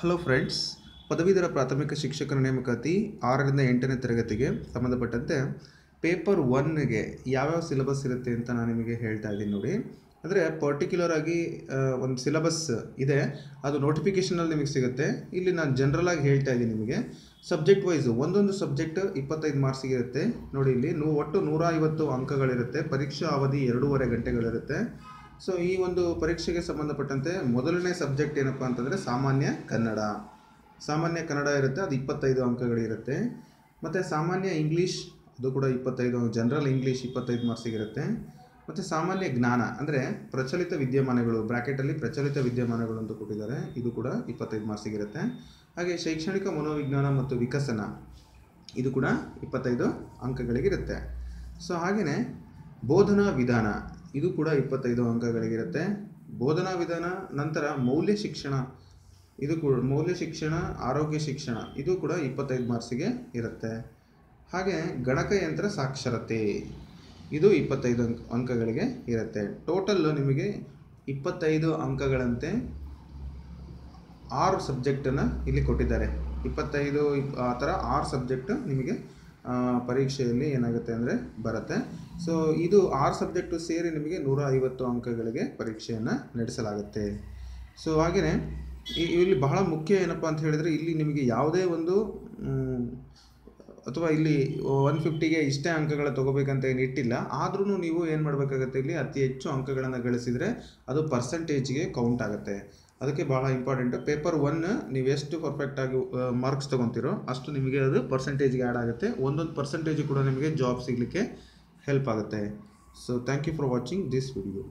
Hello friends ಪದವೀಧರ ಪ್ರಾಥಮಿಕ ಶಿಕ್ಷಕರ ನೇಮಕಾತಿ ಆರರಿಂದ ಎಂಟನೇ ತರಗತಿಗೆ ಸಂಬಂಧಪಟ್ಟಂತೆ ಪೇಪರ್ ಒನ್ಗೆ ಯಾವ್ಯಾವ ಸಿಲೆಬಸ್ ಇರುತ್ತೆ ಅಂತ ನಾನು ನಿಮಗೆ ಹೇಳ್ತಾ ಇದ್ದೀನಿ ನೋಡಿ. ಅಂದರೆ ಪರ್ಟಿಕ್ಯುಲರ್ ಆಗಿ ಒಂದು ಸಿಲೆಬಸ್ ಇದೆ, ಅದು ನೋಟಿಫಿಕೇಷನಲ್ಲಿ ನಿಮಗೆ ಸಿಗುತ್ತೆ. ಇಲ್ಲಿ ನಾನು ಜನರಲ್ ಆಗಿ ಹೇಳ್ತಾ ಇದ್ದೀನಿ ನಿಮಗೆ. ಸಬ್ಜೆಕ್ಟ್ ವೈಸ್ ಒಂದೊಂದು ಸಬ್ಜೆಕ್ಟ್ ಇಪ್ಪತ್ತೈದು ಮಾರ್ಕ್ಸಿಗೆ ಇರುತ್ತೆ. ನೋಡಿ ಇಲ್ಲಿ ನೂ, ಒಟ್ಟು ನೂರ ಐವತ್ತು ಅಂಕಗಳಿರುತ್ತೆ. ಪರೀಕ್ಷಾ ಅವಧಿ ಎರಡೂವರೆ ಗಂಟೆಗಳಿರುತ್ತೆ. ಸೊ ಈ ಒಂದು ಪರೀಕ್ಷೆಗೆ ಸಂಬಂಧಪಟ್ಟಂತೆ ಮೊದಲನೇ ಸಬ್ಜೆಕ್ಟ್ ಏನಪ್ಪ ಅಂತಂದರೆ ಸಾಮಾನ್ಯ ಕನ್ನಡ. ಸಾಮಾನ್ಯ ಕನ್ನಡ ಇರುತ್ತೆ, ಅದು ಇಪ್ಪತ್ತೈದು ಅಂಕಗಳಿರುತ್ತೆ. ಮತ್ತು ಸಾಮಾನ್ಯ ಇಂಗ್ಲೀಷ್ ಅದು ಕೂಡ ಇಪ್ಪತ್ತೈದು ಜನರಲ್ ಇಂಗ್ಲೀಷ್ ಇಪ್ಪತ್ತೈದು ಮಾರ್ಕ್ಸ್ ಇರುತ್ತೆ. ಮತ್ತು ಸಾಮಾನ್ಯ ಜ್ಞಾನ, ಅಂದರೆ ಪ್ರಚಲಿತ ವಿದ್ಯಮಾನಗಳು ಬ್ರ್ಯಾಕೆಟಲ್ಲಿ ಪ್ರಚಲಿತ ವಿದ್ಯಮಾನಗಳು ಅಂತ ಕೊಟ್ಟಿದ್ದಾರೆ, ಇದು ಕೂಡ ಇಪ್ಪತ್ತೈದು ಮಾರ್ಕ್ಸ್ ಇರುತ್ತೆ. ಹಾಗೆ ಶೈಕ್ಷಣಿಕ ಮನೋವಿಜ್ಞಾನ ಮತ್ತು ವಿಕಸನ, ಇದು ಕೂಡ ಇಪ್ಪತ್ತೈದು ಅಂಕಗಳಿಗಿರುತ್ತೆ. ಸೊ ಹಾಗೆಯೇ ಬೋಧನಾ ವಿಧಾನ ಇದು ಕೂಡ ಇಪ್ಪತ್ತೈದು ಅಂಕಗಳಿಗಿರುತ್ತೆ. ಬೋಧನಾ ವಿಧಾನ, ನಂತರ ಮೌಲ್ಯ ಶಿಕ್ಷಣ. ಇದು ಕೂಡ ಮೌಲ್ಯ ಶಿಕ್ಷಣ, ಆರೋಗ್ಯ ಶಿಕ್ಷಣ. ಇದು ಕೂಡ ಇಪ್ಪತ್ತೈದು ಮಾರ್ಕ್ಸಿಗೆ ಇರುತ್ತೆ. ಹಾಗೆ ಗಣಕಯಂತ್ರ ಸಾಕ್ಷರತೆ. ಇದು ಇಪ್ಪತ್ತೈದು ಅಂಕ, ಅಂಕಗಳಿಗೆ ಇರುತ್ತೆ. ಟೋಟಲ್ ನಿಮಗೆ ಇಪ್ಪತ್ತೈದು ಅಂಕಗಳಂತೆ ಆರು ಸಬ್ಜೆಕ್ಟನ್ನು ಇಲ್ಲಿ ಕೊಟ್ಟಿದ್ದಾರೆ. ಇಪ್ಪತ್ತೈದು, ಇಪ್- ಆ ಥರ ಆರು ಸಬ್ಜೆಕ್ಟು ನಿಮಗೆ ಪರೀಕ್ಷೆಯಲ್ಲಿ ಏನಾಗುತ್ತೆ ಅಂದರೆ ಬರುತ್ತೆ. ಸೊ ಇದು ಆರು ಸಬ್ಜೆಕ್ಟು ಸೇರಿ ನಿಮಗೆ ನೂರ ಐವತ್ತು ಅಂಕಗಳಿಗೆ ಪರೀಕ್ಷೆಯನ್ನು ನಡೆಸಲಾಗುತ್ತೆ. ಸೊ ಹಾಗೆಯೇ ಇಲ್ಲಿ ಬಹಳ ಮುಖ್ಯ ಏನಪ್ಪ ಅಂತ ಹೇಳಿದರೆ ಇಲ್ಲಿ ನಿಮಗೆ ಯಾವುದೇ ಒಂದು ಅಥವಾ ಇಲ್ಲಿ ಒನ್ ಫಿಫ್ಟಿಗೆ ಇಷ್ಟೇ ಅಂಕಗಳ ತೊಗೋಬೇಕಂತ ಏನು ಇಟ್ಟಿಲ್ಲ. ಆದ್ರೂ ನೀವು ಏನು ಮಾಡಬೇಕಾಗತ್ತೆ ಇಲ್ಲಿ ಅತಿ ಹೆಚ್ಚು ಅಂಕಗಳನ್ನು ಗಳಿಸಿದರೆ ಅದು ಪರ್ಸೆಂಟೇಜ್ಗೆ ಕೌಂಟ್ ಆಗುತ್ತೆ. ಅದಕ್ಕೆ ಭಾಳ ಇಂಪಾರ್ಟೆಂಟ್ ಪೇಪರ್ ಒನ್ ನೀವು ಎಷ್ಟು ಪರ್ಫೆಕ್ಟಾಗಿ ಮಾರ್ಕ್ಸ್ ತೊಗೊತೀರೋ ಅಷ್ಟು ನಿಮಗೆ ಅದು ಪರ್ಸೆಂಟೇಜ್ಗೆ ಆ್ಯಡ್ ಆಗುತ್ತೆ. ಒಂದೊಂದು ಪರ್ಸೆಂಟೇಜ್ ಕೂಡ ನಿಮಗೆ ಜಾಬ್ ಸಿಗಲಿಕ್ಕೆ ಹೆಲ್ಪ್ ಆಗುತ್ತೆ. So thank you for watching this video